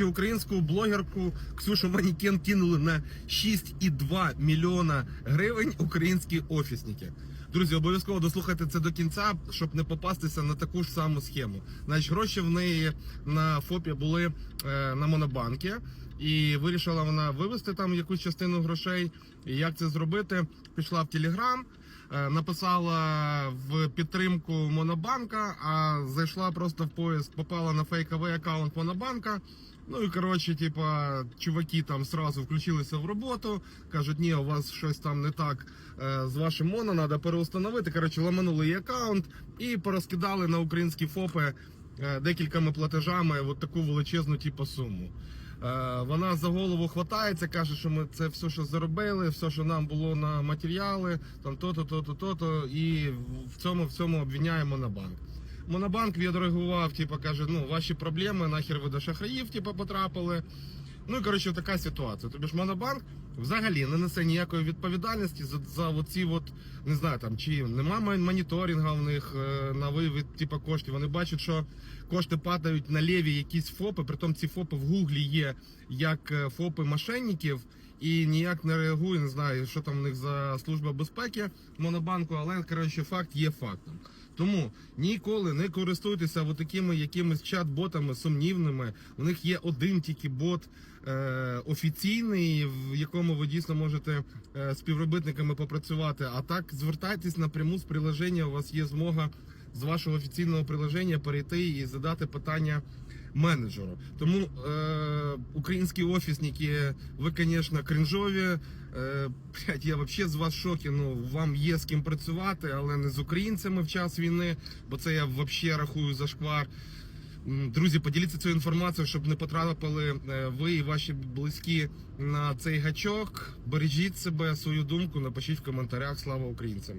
Українську блогерку Ксюшу Манікен кинули на 6,2 мільйона гривень українські офісники. Друзі, обов'язково дослухайте це до кінця, щоб не попастися на таку ж саму схему. Значить, гроші в неї на ФОПі були е, на монобанки, і вирішила вона вивести там якусь частину грошей. І як це зробити? Пішла в Телеграм, написала в підтримку Монобанка, а зайшла просто в поїзд, попала на фейковий аккаунт Монобанка. Ну і коротше, типа, чуваки там сразу включилися в роботу, кажуть, ні, у вас щось там не так е, з вашим моно, треба переустановити. Коротше, ламанули її аккаунт і порозкидали на українські ФОПи е, декількома платежами от таку величезну типу, суму. Е, Вона за голову хватається, каже, що ми це все, що заробили, все, що нам було на матеріали, там то-то, то-то, то-то, і в цьому всьому обвиняємо на банк. Монобанк відреагував, типу, каже, ну ваші проблеми, нахер ви до шахраїв, типу, потрапили. Ну і коротше, така ситуація. Тобі ж Монобанк взагалі не несе ніякої відповідальності за, за оці от, не знаю, там чи нема моніторинга в них е, на вивід типу, коштів. Вони бачать, що кошти падають на ліві якісь ФОПи, притом ці ФОПи в Гуглі є як е, ФОПи мошенників. І ніяк не реагує, не знаю, що там в них за служба безпеки Монобанку, але коротше, факт є фактом. Тому ніколи не користуйтеся такими якимись чат-ботами сумнівними. У них є один тільки бот е, офіційний, в якому ви дійсно можете е, співробітниками попрацювати. А так звертайтесь напряму з приложення. У вас є змога з вашого офіційного приложення перейти і задати питання менеджеру. Тому е, українські офісники, ви, звісно, кринжові. Е, блядь, я взагалі з вас шокі. Ну вам є з ким працювати, але не з українцями в час війни, бо це я взагалі рахую за шквар. Друзі, поділіться цією інформацією, щоб не потрапили е, ви і ваші близькі на цей гачок. Бережіть себе, свою думку, напишіть в коментарях. Слава українцям.